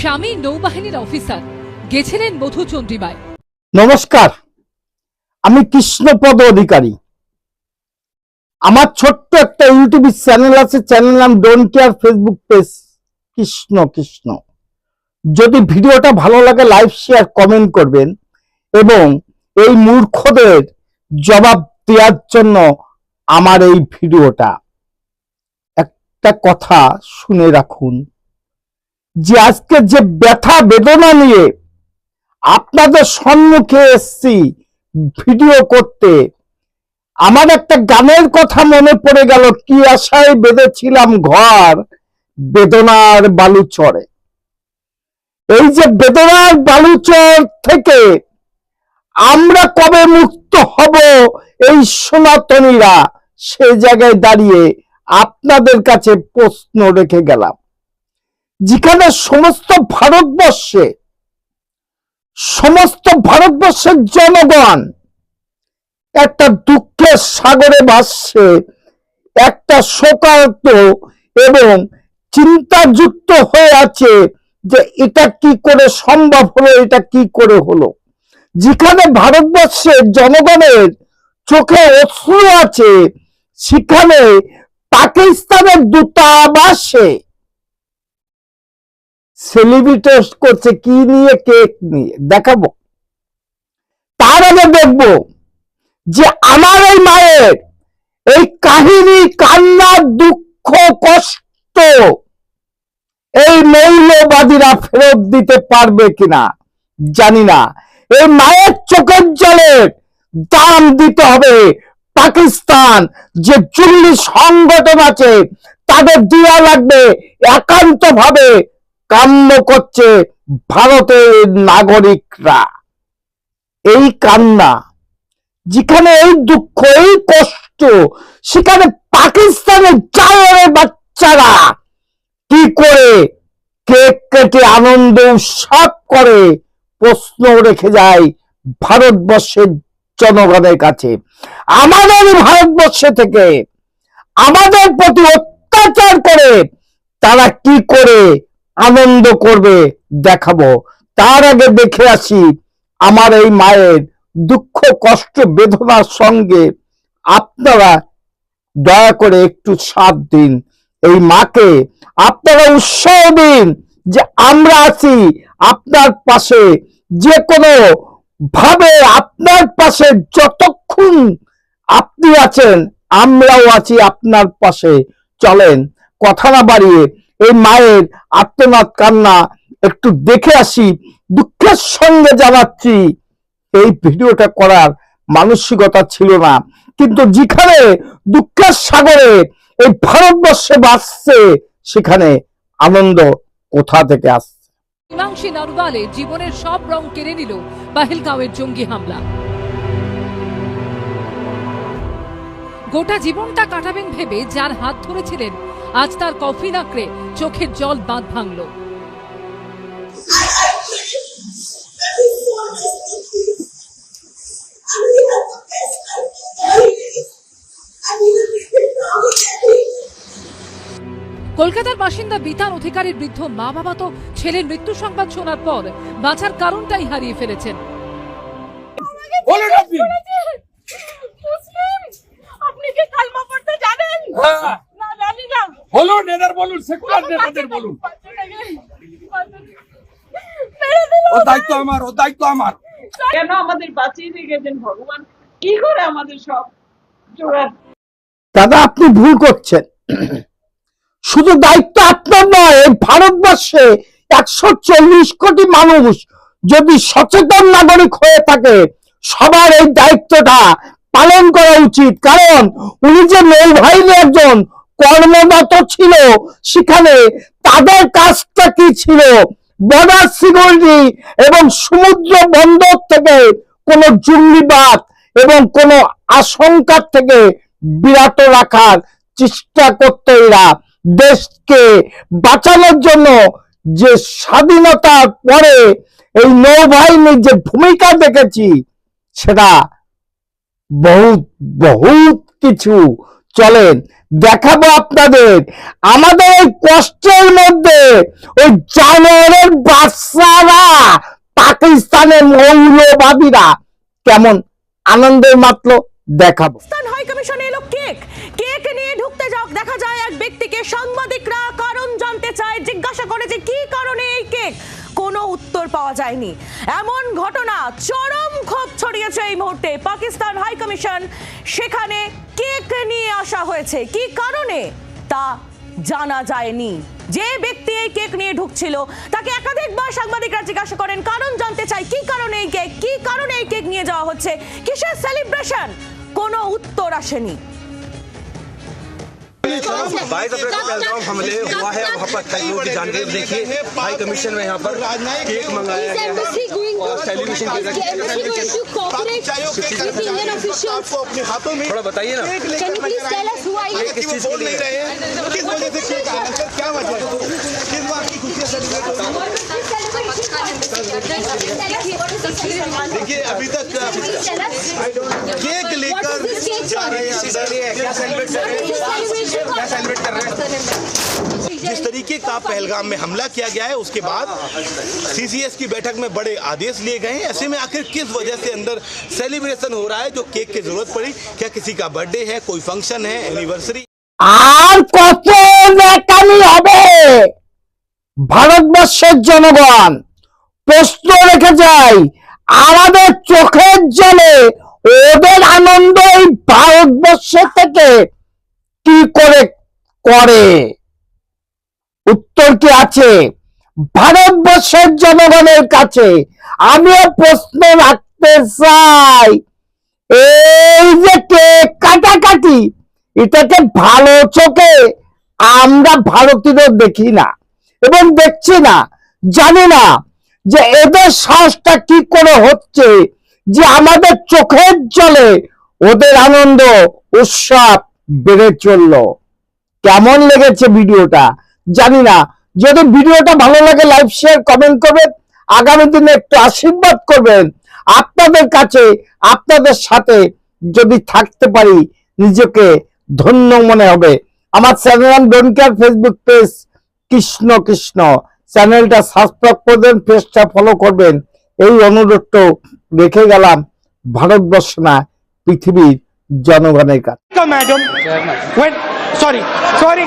স্বামী নৌবাহিনীর অফিসার, গেছিলেন মধুচন্দ্রিমায় নমস্কার, আমি কৃষ্ণপদ অধিকারী। আমার ছোট্ট একটা ইউটিউব চ্যানেল আছে চ্যানেল নাম don't care Facebook page Krishna Krishna. যদি ভিডিওটা ভালো লাগে লাইভ শেয়ার, কমেন্ট করবেন এবং এই মূর্খদের জবাব দেওয়ার জন্য আমার এই ভিডিওটা। একটা কথা শুনে রাখুন। যে আজকে যে ব্যথা বেদনা নিয়ে আপনাদের সম্মুখে এসছি ভিডিও করতে, আমার একটা গানের কথা মনে পড়ে গেল, কি আশায় বেঁধেছিলাম ঘর, বেদনার বালুচরে এই যে বেদনার বালুচর থেকে আমরা কবে মুক্ত হব এই সনাতনীরা, সে জায়গায় দাঁড়িয়ে আপনাদের কাছে প্রশ্ন রেখে গেলাম। যেখানে সমস্ত ভারতবর্ষে, সমস্ত ভারতবর্ষের জনগণ একটা দুঃখের সাগরে ভাসছে, একটা শোকার্ত এবং চিন্তাযুক্ত হয়ে আছে যে এটা কি করে সম্ভব হলো, এটা কি করে হলো। যেখানে ভারতবর্ষের জনগণের চোখে অশ্রু আছে, সেখানে পাকিস্তানের দূতাবাসে সেলিব্রিটি করছে, কি নিয়ে কেক নিয়ে? দেখাবো। তার আগে দেখব যে আমার এই মায়ের এই কাহিনী, কান্না, দুঃখ, কষ্ট, এই মৌলবাদীরা ফেরত দিতে পারবে কিনা জানি না। এই মায়ের চোখের জলের দাম দিতে হবে পাকিস্তান, যে চুল্লি সংগঠন আছে, তাদের দেওয়া লাগবে একান্ত ভাবে কাম্য করছে ভারতের নাগরিকরা। এই কান্না, যেখানে এই দুঃখ, এই কষ্ট, সেখানে পাকিস্তানের চায়ের বাচ্চারা কি করে কেক কেটে আনন্দ, উৎসব করে প্রশ্ন রেখে যায় ভারতবর্ষের জনগণের কাছে। আমাদের ভারতবর্ষে থেকে আমাদের প্রতি অত্যাচার করে তারা কি করে আনন্দ করবে দেখাবো। তার আগে দেখে আসি আমার এই মায়ের দুঃখ, কষ্ট, বেদনার সঙ্গে আপনারা দয়া করে একটু সাথ দিন। এই মাকে আপনারা উৎসাহ দিন যে আমরা আছি আপনার পাশে। যে কোনো ভাবে আপনার পাশে যতক্ষণ আপনি আছেন, আমরাও আছি আপনার পাশে। চলেন, কথা না বাড়িয়ে এই মায়ের আত্মনাদ কান্না একটু দেখে আসি, দুঃখের সঙ্গে জানাচ্ছি। এই ভিডিওটা করার মানসিকতা ছিল না। কিন্তু যেখানে দুঃখের সাগরে এই ভারতবর্ষে বাসছে, সেখানে আনন্দ কোথা থেকে আসছে? মীমাংসী নরওয়ালে জীবনের সব রং কেড়ে নিল পাহেলগাঁওয়ের জঙ্গি হামলা। গোটা জীবনটা কাটাবেন ভেবে যার হাত ধরেছিলেন আজ তার কফি নাকড়ে চোখের জল বাঁধ ভাঙল। কলকাতার বাসিন্দা বিতান অধিকারীর বৃদ্ধ মা বাবা তো ছেলের মৃত্যু সংবাদ শোনার পর বাঁচার কারণটাই হারিয়ে ফেলেছেন। আপনি কি কালমা পড়তে জানেন? হ্যাঁ। বলুন এদের বলুন সেকুলার নেতাদের বলুন। ও দায়িত্ব আমার ও দায়িত্ব আমার। কেন আমাদের বাঁচিয়ে রেখেছেন ভগবান? কি করে আমাদের সব দাদা আপনি ভুল করছেন। শুধু দায়িত্ব আপনার নয় ভারতবর্ষে একশো চল্লিশ কোটি মানুষ যদি সচেতন নাগরিক হয়ে থাকে সবার এই দায়িত্বটা পালন করা উচিত। কারণ উনি যে নৌবাহিনী একজন কর্মরত ছিল সেখানে তাদের কাজটা কি ছিল? বর্ডার সিকিউরিটি এবং সমুদ্র বন্দর থেকে কোনো জঙ্গিবাদ এবং কোনো আশঙ্কার থেকে বিরত রাখার চেষ্টা করতে এরা। দেশকে বাঁচানোর জন্য যে স্বাধীনতার পরে এই নৌবাহিনীর যে ভূমিকা দেখেছি, সেটা বহুত বহুত কিছু চলেন, দেখাবো আপনাদের। আমাদের এই কষ্টের মধ্যে ওই জানোয়ারের বাচ্চারা পাকিস্তানের মৌলবাদীরা কেমন আনন্দের মাত্র দেখাবো। হাই এলো কেক। কেক নিয়ে ঢুকতে যাও দেখা যায় এক ব্যক্তিকে সাংবাদিকরা কারণ জানতে চায়, জিজ্ঞাসা করে যে কারণে এই কেক? উত্তর পাওয়া যায়নি। এমন ঘটনা চরম ছড়িয়েছে এই মুহূর্তে। পাকিস্তান সেখানে কেক নিয়ে আসা হয়েছে। কি কারণে? তা জানা যায়নি। যে ব্যক্তি এই কেক নিয়ে ঢুকছিল, তাকে একাধিকবার সাংবাদিকরা জিজ্ঞাসা করেন, কারণ জানতে চাই, কি কারণে এই কেক, কি কারণে এই কেক নিয়ে যাওয়া হচ্ছে? কিসের সেলিব্রেশন কোনো উত্তর আসেনি। बाईस अप्रैल को पहलगाम हमले हुआ है वहाँ पर लोग की जानकारी देखिए हाई कमीशन में यहाँ पर। केक मंगाया गया है। और सेलिब्रेशन किया थोड़ा बताइए ना। किस चीज़ के लिए है? क्या वजह है किस बात की खुशियाँ सेलिब्रेट हो रही हैं? देखिए अभी तक केक लेकर जा रहे हैं किस चीज़ के लिए है? क्या सेलिब्रेट कर रहे हैं क्या सेलिब्रेट कर रहे हैं जिस तरीके का पहलगाम में हमला किया गया है उसके बाद सीसीएस की बैठक में बड़े आदेश लिए गए हैं ऐसे में आखिर किस वजह से अंदर सेलिब्रेशन हो रहा है जो केक की जरूरत पड़ी क्या किसी का बर्थडे है कोई फंक्शन है एनिवर्सरी আর কত নেকামি হবে ভারতবর্ষের জনগণ প্রশ্ন রেখে যাই। আমাদের চোখের জলে ওদের আনন্দ এই ভারতবর্ষ থেকে কি করে করে? উত্তর কি আছে? ভারতবর্ষের জনগণের কাছে আমিও প্রশ্ন রাখতে চাই। এই যে কেক কাটাকাটি, এটাকে ভালো চোখে আমরা ভারতীয় দেখি না এবং দেখছি না, জানি না। যে এদের সাহসটা কি করে হচ্ছে? যে আমাদের চোখের জলে ওদের আনন্দ উৎসব বেড়ে চলল। কেমন লেগেছে ভিডিওটা? জানি না। যদি ভিডিওটা ভালো লাগে লাইভ শেয়ার, কমেন্ট করবেন। আগামী দিনে একটু আশীর্বাদ করবেন। আপনাদের কাছে, আপনাদের সাথে যদি থাকতে পারি, নিজেকে ধন্য মনে হবে। আমার channel care Facebook page Krishna Krishna. চ্যানেলটা সাবস্ক্রাইব করবেন পেজটা ফলো করবেন। এই অনুরোধটা রেখে গেলাম ভারতবর্ষ না পৃথিবীর জনগণের কাছে। Sorry.